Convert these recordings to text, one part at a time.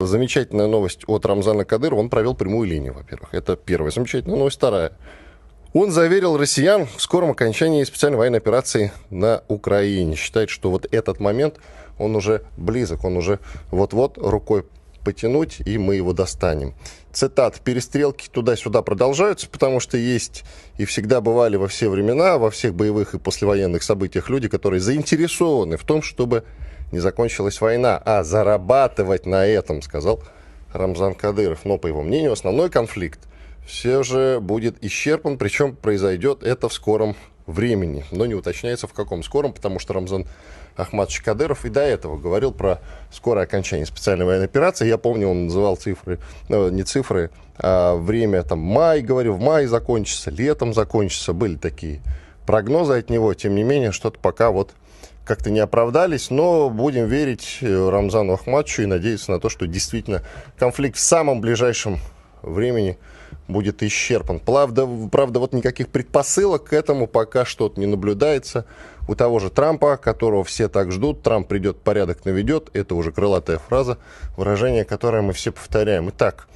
Замечательная новость от Рамзана Кадырова. Он провел прямую линию, во-первых. Это первая замечательная новость. Вторая. Он заверил россиян в скором окончании специальной военной операции на Украине. Считает, что вот этот момент, он уже близок, он уже вот-вот рукой потянуть, и мы его достанем. Цитат. Перестрелки туда-сюда продолжаются, потому что есть и всегда бывали во все времена, во всех боевых и послевоенных событиях люди, которые заинтересованы в том, чтобы не закончилась война, а зарабатывать на этом, сказал Рамзан Кадыров. Но, по его мнению, основной конфликт все же будет исчерпан, причем произойдет это в скором времени. Но не уточняется, в каком скором, потому что Рамзан Ахматович Кадыров и до этого говорил про скорое окончание специальной военной операции. Я помню, он называл цифры, ну, не цифры, а время, там, май, говорил, в мае закончится, летом закончится. Были такие прогнозы от него. Тем не менее, что-то пока вот как-то не оправдались, но будем верить э, Рамзану Ахматовичу и надеяться на то, что действительно конфликт в самом ближайшем времени будет исчерпан. Правда, правда, вот никаких предпосылок к этому пока что-то не наблюдается. У того же Трампа, которого все так ждут, Трамп придет, порядок наведет. Это уже крылатая фраза, выражение, которое мы все повторяем. Итак,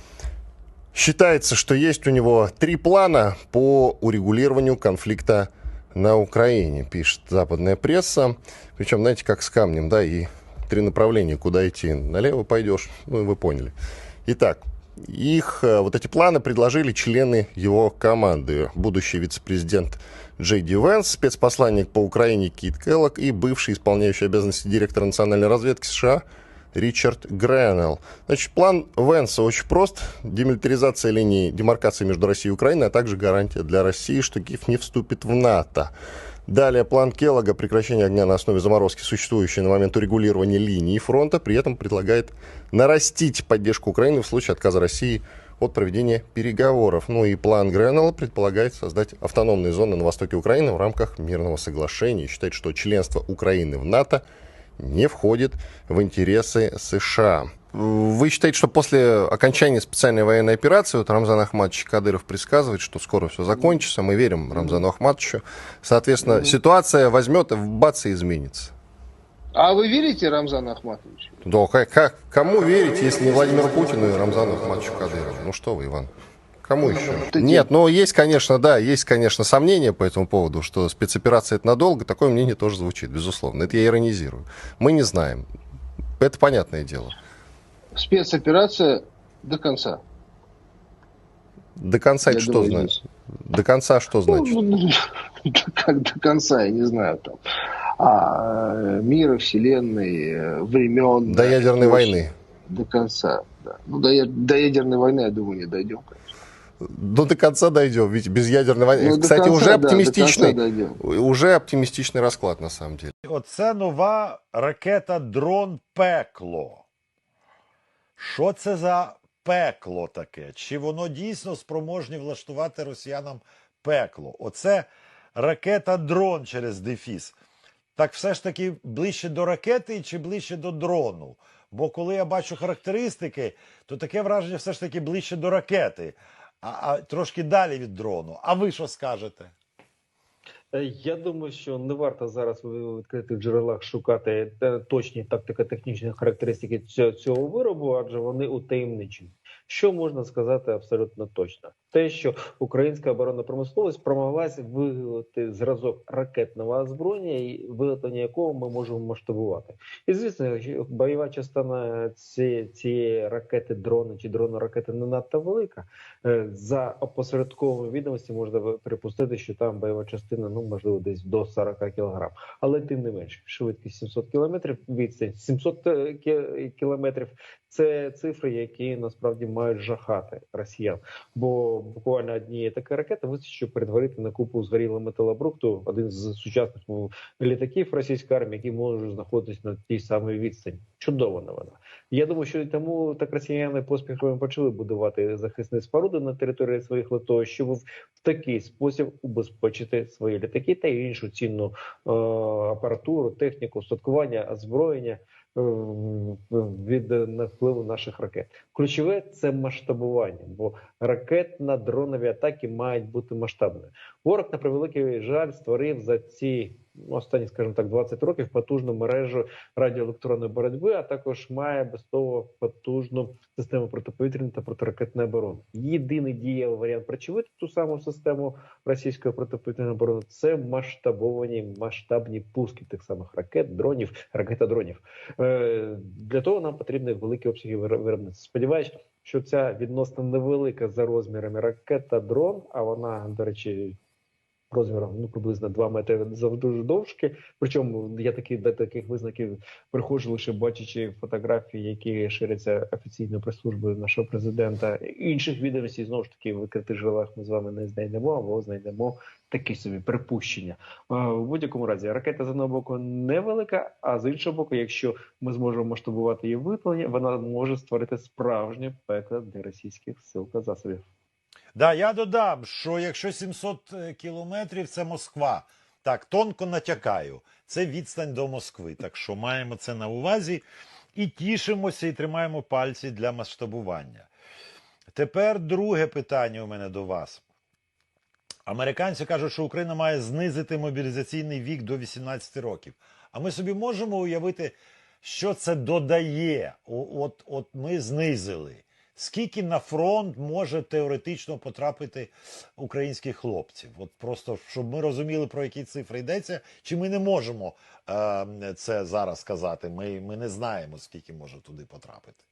считается, что есть у него три плана по урегулированию конфликта на Украине, пишет западная пресса. Причем, знаете, как с камнем, да, и три направления, куда идти. Налево пойдешь, ну, вы поняли. Итак, их, э, вот эти планы предложили члены его команды. Будущий вице-президент Джей Ди Венс, спецпосланник по Украине Кит Келлок и бывший исполняющий обязанности директора национальной разведки США Ричард Грэнелл. Значит, план Венса очень прост. Демилитаризация линии демаркации между Россией и Украиной, а также гарантия для России, что Киев не вступит в НАТО. Далее план Келлога прекращение огня на основе заморозки, существующей на момент урегулирования линии фронта, при этом предлагает нарастить поддержку Украины в случае отказа России от проведения переговоров. Ну и план Гренелла предполагает создать автономные зоны на востоке Украины в рамках мирного соглашения. Считает, что членство Украины в НАТО – не входит в интересы США. Вы считаете, что после окончания специальной военной операции, вот Рамзан Ахматович Кадыров предсказывает, что скоро все закончится, мы верим Рамзану Ахматовичу, соответственно, mm-hmm. ситуация возьмет и бац и изменится. А вы верите Рамзану Ахматовичу? Да, как, как, кому верить, если не Владимиру Путину и Рамзану Ахматовичу Кадырову? Ну что вы, Иван? Кому еще? Нет, но есть, конечно, да, есть, конечно, сомнения по этому поводу, что спецоперация это надолго. Такое мнение тоже звучит, безусловно. Это я иронизирую. Мы не знаем. Это понятное дело. Спецоперация до конца. До конца я это что думаю, значит? До конца что ну, значит? Ну, ну, как до конца, я не знаю там. А, мира, вселенной, времен. До ядерной войны. До конца, да. Ну, до, до ядерной войны, я думаю, не дойдем, конечно. Ну, до конца дойдем, ведь без ядерной войны. Ну, Кстати, конца, уже оптимістичний, да, уже оптимістичний розклад, на самом деле. Оце нова ракета дрон пекло. Що це за пекло таке? Чи воно дійсно спроможні влаштувати росіянам пекло? Оце ракета дрон через дефіс. Так все ж таки ближче до ракети чи ближче до дрону? Бо коли я бачу характеристики, то таке враження все ж таки ближче до ракети а, а трошки далі від дрону. А ви що скажете? Е, я думаю, що не варто зараз в відкритих джерелах шукати точні тактико-технічні характеристики цього виробу, адже вони утаємничені. Що можна сказати абсолютно точно? Те, що українська оборонна промисловість промоглася виготовити зразок ракетного озброєння, і виготовлення якого ми можемо масштабувати. І звісно, бойова частина цієї, цієї ракети, дрони чи дрони ракети не надто велика. Е, за опосередковими відомості можна припустити, що там бойова частина, ну можливо, десь до 40 кг. Але тим не менше, швидкість 700 км, відстань 700 е, кілометрів це цифри, які насправді мають жахати росіян. Бо буквально однієї такої ракети вистачить, щоб перетворити на купу згорілого металобрухту один з сучасних літаків російської армії, які можуть знаходитися на тій самій відстані. Чудова новина. Я думаю, що тому так росіяни поспіхом почали будувати захисні споруди на території своїх литовищ, щоб в такий спосіб убезпечити свої літаки та іншу цінну е апаратуру, техніку, устаткування, озброєння. Е, від впливу наших ракет. Ключове це масштабування, бо ракетно-дронові атаки мають бути масштабними. Ворог на превеликий жаль створив за ці останні, скажімо так, 20 років потужну мережу радіоелектронної боротьби, а також має без того потужну систему протиповітряної та протиракетної оборони. Єдиний дієвий варіант причинити ту саму систему російської протиповітряної оборони це масштабовані масштабні пуски тих самих ракет, дронів, ракета-дронів. Е, для того нам потрібні великі обсяги виробництва. Сподіваюсь, що ця відносно невелика за розмірами ракета дрон, а вона, до речі, розміром ну приблизно 2 метри завдовжки. Причому я такі до таких визнаків приходжу лише бачачи фотографії, які ширяться офіційною прес-службою нашого президента. Інших відомостей знову ж таки в викритих джерелах ми з вами не знайдемо або знайдемо такі собі припущення. У будь-якому разі ракета з одного боку невелика, а з іншого боку, якщо ми зможемо масштабувати її виплання, вона може створити справжнє пекло для російських сил та засобів. Да, я додам, що якщо 700 кілометрів це Москва, так тонко натякаю, це відстань до Москви. Так що маємо це на увазі і тішимося, і тримаємо пальці для масштабування. Тепер друге питання у мене до вас. Американці кажуть, що Україна має знизити мобілізаційний вік до 18 років. А ми собі можемо уявити, що це додає. От, от ми знизили. Скільки на фронт може теоретично потрапити українських хлопців? От просто щоб ми розуміли, про які цифри йдеться, чи ми не можемо е, це зараз сказати? Ми, ми не знаємо, скільки може туди потрапити.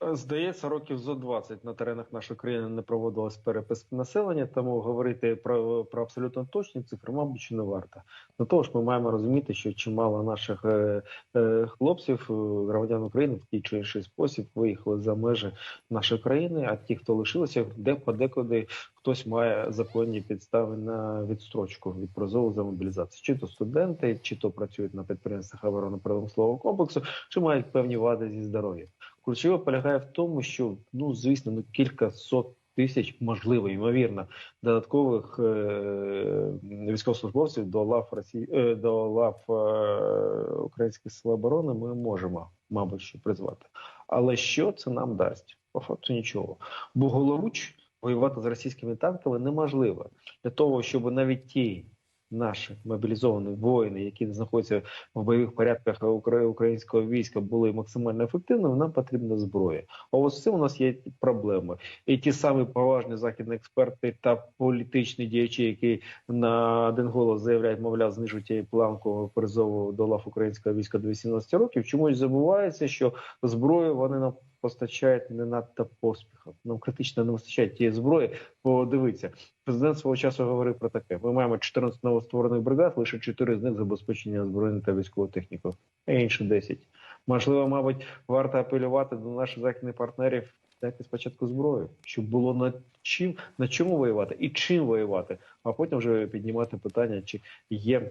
Здається, років зо 20 на теренах нашої країни не проводилось перепис населення, тому говорити про, про абсолютно точні цифри, мабуть, не варто. До того ж, ми маємо розуміти, що чимало наших е, е, хлопців, е, громадян України в тій чи інший спосіб виїхали за межі нашої країни. А ті, хто лишилися, де подекуди хтось має законні підстави на відстрочку від призову за мобілізацію. Чи то студенти, чи то працюють на підприємствах оборонно-промислового комплексу, чи мають певні вади зі здоров'ям. Ключове полягає в тому, що ну звісно, ну кілька сот тисяч, можливо, ймовірно, додаткових е- військовослужбовців до лав Росії е- до лав е- українських сил оборони ми можемо, мабуть, що призвати. Але що це нам дасть? По факту нічого. Бо голоруч воювати з російськими танками неможливо для того, щоб навіть ті наші мобілізовані воїни, які знаходяться в бойових порядках українського війська, були максимально ефективними, нам потрібна зброя. А ось цим у нас є проблеми. І ті самі поважні західні експерти та політичні діячі, які на один голос заявляють, мовляв, знижують планку призову до лав українського війська до 18 років. Чомусь забувається, що зброю вони нам постачають не надто поспіхом. Нам критично не вистачає тієї зброї. Подивіться, президент свого часу говорив про таке: ми маємо 14 новостворених бригад, лише 4 з них забезпечення озброєння та військовою технікою, а інші 10. Можливо, мабуть, варто апелювати до наших західних партнерів. Дайте спочатку зброю, щоб було над чим на чому воювати і чим воювати, а потім вже піднімати питання, чи є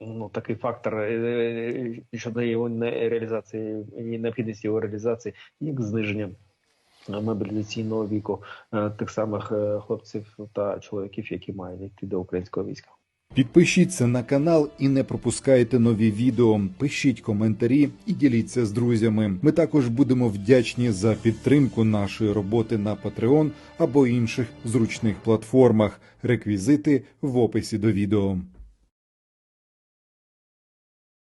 ну такий фактор е, щодо його реалізації і необхідності його реалізації, як зниження е, мобілізаційного віку е, тих самих е, хлопців та чоловіків, які мають йти до українського війська. Підпишіться на канал і не пропускайте нові відео. Пишіть коментарі і діліться з друзями. Ми також будемо вдячні за підтримку нашої роботи на Patreon або інших зручних платформах. Реквізити в описі до відео.